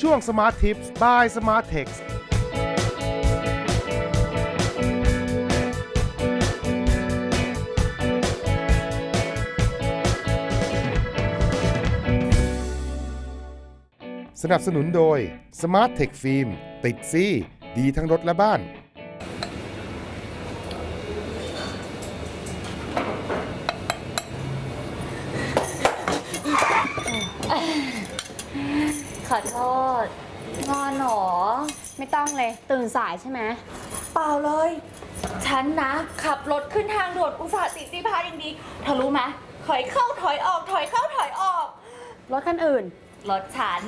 ช่วง Smart Tips by Smart Text สนับสนุนโดย Smart Tech Film ติดซี่ ดีทั้งรถและบ้าน ขอโทษ งอนหนอไม่ต้องเลย ตื่นสายใช่ไหม เปล่าเลย ฉันนะ ขับรถขึ้นทางด่วนอุตส่าห์ติดที่พาอย่างดีเธอรู้ไหมถอยเข้าถอยออก ถอยเข้าถอยออก รถคันอื่น รถฉัน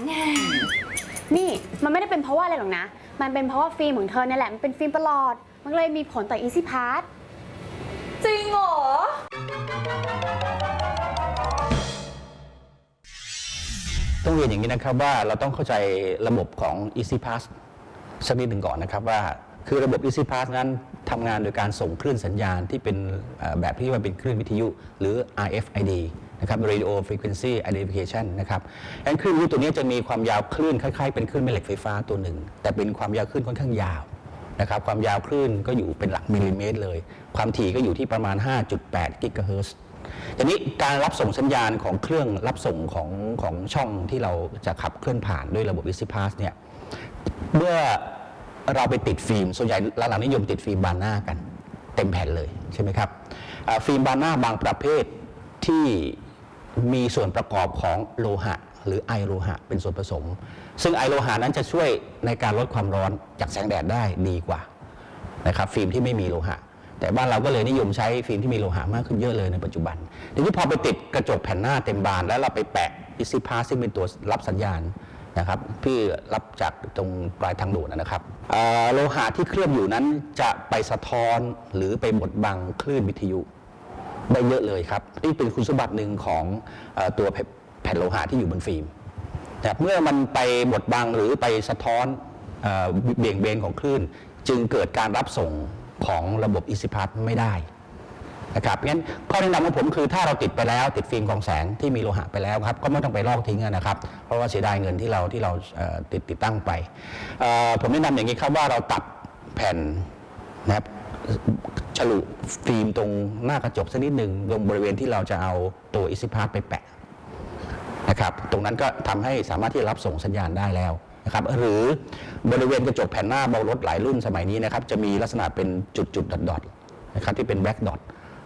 นี่มันไม่ได้เป็นเพราะว่าอะไรหรอกนะ มันเป็นเพราะว่าฟิล์มของเธอเนี่ยแหละ มันเป็นฟิล์มประหลอด มันเลยมีผลต่อ Easy Pass จ ต้องเรียนอย่างนี้นะครับว่าเราต้องเข้าใจระบบของ Easy Pass สักนิดหนึ่งก่อนนะครับว่าคือระบบ Easy Pass นั้นทำงานโดยการส่งคลื่นสัญญาณที่เป็นแบบที่ว่าเป็นคลื่นวิทยุหรือ RFID นะครับ Radio Frequency Identification นะครับงั้นคลื่นวิทยุตัวนี้จะมีความยาวคลื่นคล้ายๆเป็นคลื่นแม่เหล็กไฟฟ้าตัวหนึ่ง แต่เป็นความยาวคลื่นค่อนข้างยาวนะครับความยาวคลื่นก็อยู่เป็นหลักมิลลิเมตรเลย ความถี่ก็อยู่ที่ประมาณ 5.8 กิกะเฮิรตซ์ ทีนี้การรับส่งสัญญาณของเครื่องรับส่งของของช่องที่เราจะขับเคลื่อนผ่านด้วยระบบ Easy Pass เนี่ยเมื่อเราไปติดฟิล์มส่วนใหญ่หลังๆนิยมติดฟิล์มบานหน้ากัน เต็มแผ่นเลยใช่ไหมครับฟิล์มบานหน้าบางประเภทที่มีส่วนประกอบของโลหะ หรือไอโลหะ เป็นส่วนผสม ซึ่งไอโลหะนั้นจะช่วยในการลดความร้อนจากแสงแดดได้ดีกว่านะครับฟิล์มที่ไม่มีโลหะ แต่บ้านเราก็เลยนิยมใช้ฟิล์มที่มีโลหะมากขึ้นเยอะเลยในปัจจุบันทีนี้พอไปติดกระจกแผ่นหน้าเต็มบาน แล้วเราไปแปะ Easy Pass ซึ่งเป็นตัวรับสัญญาณนะครับที่รับจากตรงปลายทางด่วนนะครับโลหะที่เคลือบอยู่นั้นจะไปสะท้อนหรือไปบดบังคลื่นวิทยุได้เยอะเลยครับนี่เป็นคุณสมบัติหนึ่งของอตัวแผ่นโลหะที่อยู่บนฟิล์มแต่เมื่อมันไปบดบังหรือไปสะท้อนเบี่ยงเบนของคลื่น จึงเกิดการรับส่ง ของระบบ Easy Pass ไม่ได้นะครับงั้นข้อแนะนำของผมคือถ้าเราติดไปแล้วติดฟิล์มกองแสงที่มีโลหะไปแล้วครับก็ไม่ต้องไปลอกทิ้งนะครับ เพราะว่าเสียดายเงินที่เราที่เราติดติดตั้งไป ผมแนะนำอย่างนี้ครับว่าเราตัดแผ่นนะครับฉลุฟิล์มตรงหน้ากระจกสักนิดหนึ่งตรงบริเวณที่เราจะเอาตัว Easy Pass ไปแปะนะครับตรงนั้นก็ทำให้สามารถที่จะรับส่งสัญญาณได้แล้ว นะครับหรือบริเวณกระจกแผ่นหน้าเบารถหลายรุ่นสมัยนี้นะครับจะมีลักษณะเป็นจุดๆดอทๆนะครับที่เป็นแบล็กดอท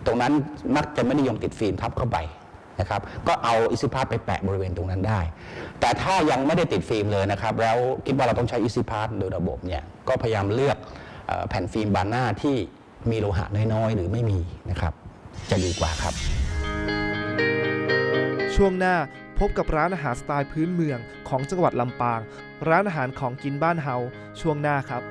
ตรงนั้นมักจะไม่นิยมติดฟิล์มทับเข้าไปนะครับก็เอาอิซิพาสไปแปะบริเวณตรงนั้นได้ แต่ถ้ายังไม่ได้ติดฟิล์มเลยนะครับแล้วคิดว่าเราต้องใช้อิซิพาสโดยระบบเนี่ยก็พยายามเลือกแผ่นฟิล์มบานหน้าที่มีโลหะน้อยๆ หรือไม่มีนะครับจะดีกว่าครับ ช่วงหน้า พบกับร้านอาหารสไตล์พื้นเมืองของจังหวัดลำปาง ร้านอาหารของกินบ้านเฮาช่วงหน้าครับ